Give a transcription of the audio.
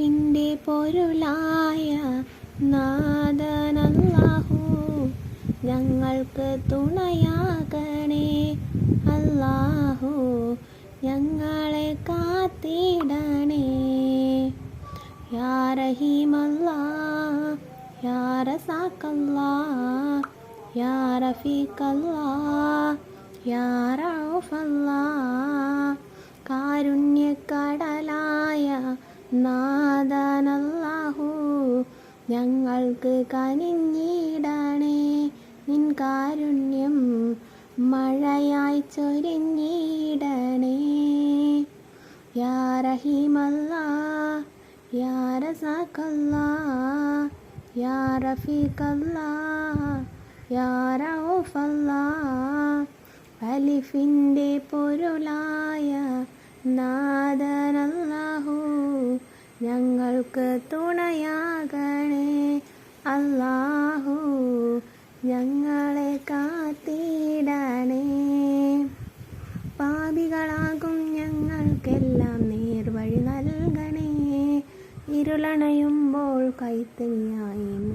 അലിഫിന്റെ പൊരുളായ നാദനല്ലാഹു ഞങ്ങൾക്ക് തുണയാകണേ. അല്ലാഹു ഞങ്ങളെ കാത്തിടണേ. യാ റഹീമല്ലാ യാ റസാക്കല്ലാ യാ നാദനല്ലാഹു ഞങ്ങൾക്ക് കനിഞ്ഞിടണേ. നിൻ കാരുണ്യം മഴയായി ചൊരിഞ്ഞിടണേ. യാ റഹീമല്ലാ യാ റസാഖല്ലാ യാ അലിഫിന്റെ പൊരുളായ നാദനല്ലാഹു ഞങ്ങൾക്ക് തുണയാകണേ. അല്ലാഹു ഞങ്ങളെ കാത്തിടണേ. പാപികളാകും ഞങ്ങൾക്കെല്ലാം നേർവഴി നൽകണേ. ഇരുളണയുമ്പോൾ കൈത്തയ്യായി